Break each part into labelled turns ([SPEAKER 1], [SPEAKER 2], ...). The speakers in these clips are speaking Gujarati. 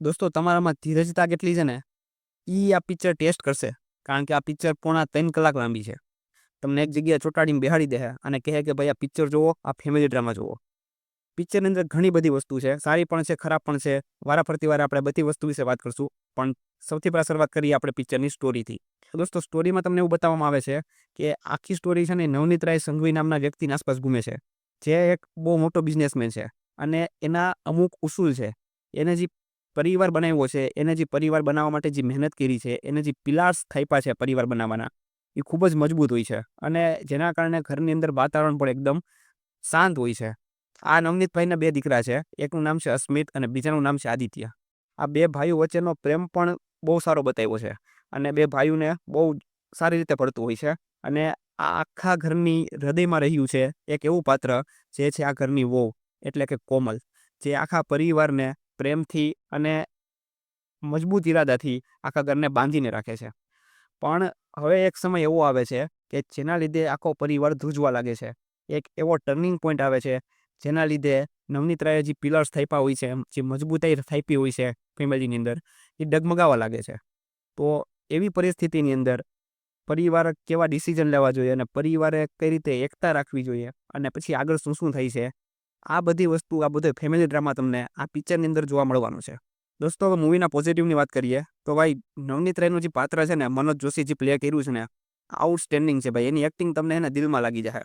[SPEAKER 1] દોસ્તો, તમારામાં ધીરજતા કેટલી છે ને? એ આ પિક્ચર ટેસ્ટ કરશે, કારણ કે આ પિક્ચર પોણા ત્રણ કલાક લાંબી છે. તમને એક જગ્યાએ ચોંટાડીને બેહાડી દે અને કહે કે, ભાઈ, આ પિક્ચર જુઓ આ ફેમિલી ડ્રામા જુઓ પિક્ચરની અંદર ઘણી બધી વસ્તુ છે, સારી પણ છે, ખરાબ પણ છે. વારા ફરતી વાર આપણે બધી વસ્તુ વિશે વાત કરશું, પણ સૌથી પહેલાં શરૂઆત કરીએ આપણે પિક્ચરની સ્ટોરીથી દોસ્તો સ્ટોરીમાં તમને એવું બતાવવામાં આવે છે કે આખી સ્ટોરી છે ને નવનીત રાય સંઘવી નામના વ્યક્તિની આસપાસ ઘૂમે છે. જે એક બહુ મોટો બિઝનેસમેન છે અને એના અમુક ઉસૂલ છે. એને જે પરિવાર બનાવ્યો છે, એને જે પરિવાર બનાવવા માટે જે મહેનત કરી છે, એને જે પિલાર્સ થાપ્યા છે પરિવાર બનાવવાના, એ ખૂબ જ મજબૂત હોય છે. અને જેના કારણે ઘરની અંદર વાતાવરણ પણ એકદમ શાંત હોય છે. આ નવનીતભાઈના બે દીકરા છે, એકનું નામ છે અસ્મિત અને બીજાનું નામ છે આદિત્ય. આ બે ભાઈઓ વચ્ચેનો પ્રેમ પણ બહુ સારો બતાવ્યો છે અને બે ભાઈઓને બહુ સારી રીતે પડતું હોય છે. અને આ આખા ઘરની હૃદયમાં રહ્યું છે એક એવું પાત્ર જે છે આ ઘરની વહુ, એટલે કે કોમલ, જે આખા પરિવારને પ્રેમથી અને મજબૂત ઈરાદાથી આખા ઘરને બાંધીને રાખે છે. પણ હવે એક સમય એવો આવે છે કે જેના લીધે આખો પરિવાર ધ્રુજવા લાગે છે. એક એવો ટર્નિંગ પોઈન્ટ આવે છે જેના લીધે નવનીત જે પિલર્સ થાપ્યા હોય છે, જે મજબૂતાઈ થાપી હોય છે ફેમિલીની અંદર, એ ડગમગાવા લાગે છે. તો એવી પરિસ્થિતિની અંદર પરિવાર કેવા ડિસિઝન લેવા જોઈએ અને પરિવારે કઈ રીતે એકતા રાખવી જોઈએ અને પછી આગળ શું શું થાય છે આ બધી વસ્તુ, આ બધો ફેમિલી ડ્રામા તમને આ પિક્ચરની અંદર જોવા મળવાનું છે. દોસ્તો, હવે મૂવીના પોઝિટિવની વાત કરીએ, તો ભાઈ નવનીત રાયનું જે પાત્ર છે ને, મનોજ જોશી જે પ્લે કર્યું છે ને આઉટસ્ટેન્ડિંગ છે ભાઈ. એની એક્ટિંગ તમને એને દિલમાં લાગી જાય.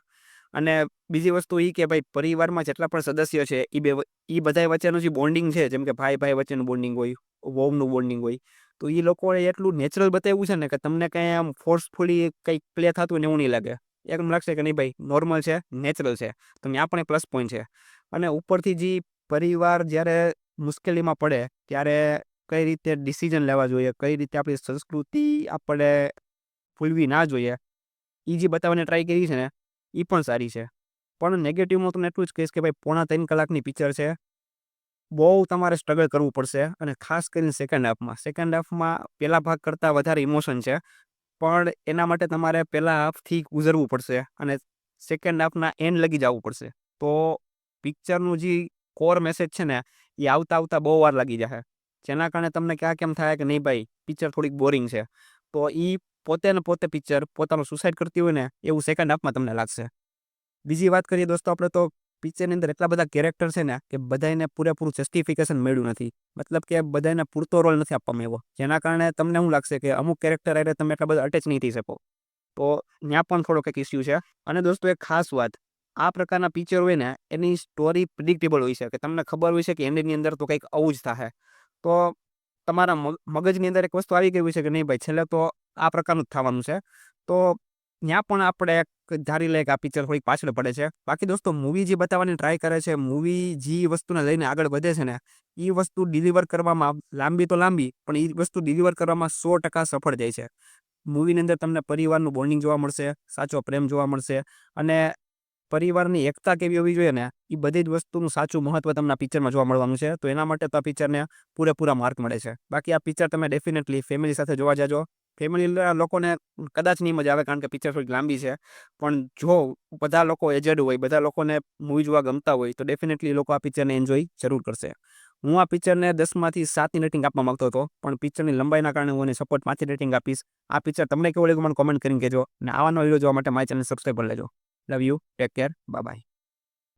[SPEAKER 1] અને બીજી વસ્તુ એ કે ભાઈ પરિવારમાં જેટલા પણ સદસ્ય છે એ બે એ બધા વચ્ચેનું જે બોન્ડિંગ છે, જેમ કે ભાઈ ભાઈ વચ્ચેનું બોન્ડિંગ હોય વોમનું બોન્ડિંગ હોય, તો એ લોકોએ એટલું નેચરલ બતાવ્યું છે ને કે તમને કંઈ આમ ફોર્સફુલી કંઈક પ્લે થતું ને એવું નહીં લાગે. એકદમ લાગશે કે નહીં ભાઈ નોર્મલ છે નેચરલ છે. તો ત્યાં પણ એ પ્લસ પોઈન્ટ છે. અને ઉપરથી જે પરિવાર જ્યારે મુશ્કેલીમાં પડે, ત્યારે કઈ રીતે ડિસિઝન લેવા જોઈએ, કઈ રીતે આપણી સંસ્કૃતિ આપણે ભૂલવી ના જોઈએ એ જે બતાવવાની ટ્રાય કરી છે ને એ પણ સારી છે. પણ નેગેટિવમાં તમને એટલું જ કહીશ કે ભાઈ, પોણા ત્રણ કલાકની પિક્ચર છે. બહુ તમારે સ્ટ્રગલ કરવું પડશે અને ખાસ કરીને સેકન્ડ હાફમાં સેકન્ડ હાફમાં પહેલા ભાગ કરતાં વધારે ઇમોશન છે. પણ એના માટે તમારે પહેલા હાફથી ગુજરવું પડશે અને સેકન્ડ હાફના એન્ડ લગી જવું પડશે. તો પિક્ચરનું જે કોર મેસેજ છે ને, એ આવતા આવતા બહુ વાર લાગી જશે. જેના કારણે તમને ક્યાં કેમ થાય કે નહીં ભાઈ પિક્ચર થોડીક બોરિંગ છે. તો એ પોતે ને પોતે પિક્ચર પોતાનું સુસાઇડ કરતી હોય ને, એવું સેકન્ડ હાફમાં તમને લાગશે. બીજી વાત કરીએ દોસ્તો આપણે તો પિક્ચરની અંદર એટલા બધા કેરેક્ટર છે ને, કે બધાને પૂરેપૂરું જસ્ટિફિકેશન મળ્યું નથી. મતલબ કે બધાને પૂરતો રોલ નથી આપવામાં આવ્યો. જેના કારણે તમને શું લાગશે કે અમુક કેરેક્ટર આરે તમે એટલા બધા અટેચ નહીં થઈ શકો. તો ત્યાં પણ થોડોક એક ઇસ્યુ છે. અને દોસ્તો એક ખાસ વાત. આ પ્રકારના પિક્ચર હોય ને, એની સ્ટોરી પ્રિડિક્ટેબલ હોય છે. કે તમને ખબર હોય છે કે એન્ડિંગની અંદર તો કંઈક આવું જ થાય તો તમારા મગજની અંદર એક વસ્તુ આવી ગઈ હોય છે કે નહીં ભાઈ, છેલ્લે તો આ પ્રકારનું જ થવાનું છે. તો ત્યાં પણ આપણે એક ધારી લે કે આ પિક્ચર થોડીક પાછળ પડે છે. બાકી દોસ્તો મૂવી જે બતાવવાની ટ્રાય કરે છે મૂવી જે વસ્તુને લઈને આગળ વધે છે ને એ વસ્તુ ડિલિવર કરવામાં લાંબી તો લાંબી, પણ એ વસ્તુ ડિલિવર કરવામાં સો ટકા સફળ જાય છે. મૂવીની અંદર તમને પરિવારનું બોન્ડિંગ જોવા મળશે, સાચો પ્રેમ જોવા મળશે, અને પરિવારની એકતા કેવી હોવી જોઈએ ને એ બધી જ વસ્તુનું સાચું મહત્વ તમને પિક્ચરમાં જોવા મળવાનું છે. તો એના માટે તો આ પિક્ચરને પૂરેપૂરા માર્ક મળે છે. બાકી આ પિક્ચર તમે ડેફિનેટલી ફેમિલી સાથે જોવા જાજો. ફેમિલી લોકોને કદાચ નહીં મજા આવે કારણ કે પિક્ચર થોડીક લાંબી છે. પણ જો બધા લોકો એજેડ હોય, બધા લોકોને મૂવી જોવા ગમતા હોય, તો ડેફિનેટલી લોકો આ પિક્ચરને એન્જોય જરૂર કરશે. હું આ પિક્ચરને દસમાંથી સાતની રેટિંગ આપવા માગતો હતો, પણ પિક્ચરની લંબાઈના કારણે હું એને સપોર્ટ પાંચની રેટિંગ આપીશ. આ પિક્ચર તમને કેવું લાગ્યું મને કોમેન્ટ કરીને કહેજો. અને આવાનો વીડિયો જોવા માટે મારી ચેનલ સબસ્ક્રાઈબ કરી લેજો. Love you take care bye bye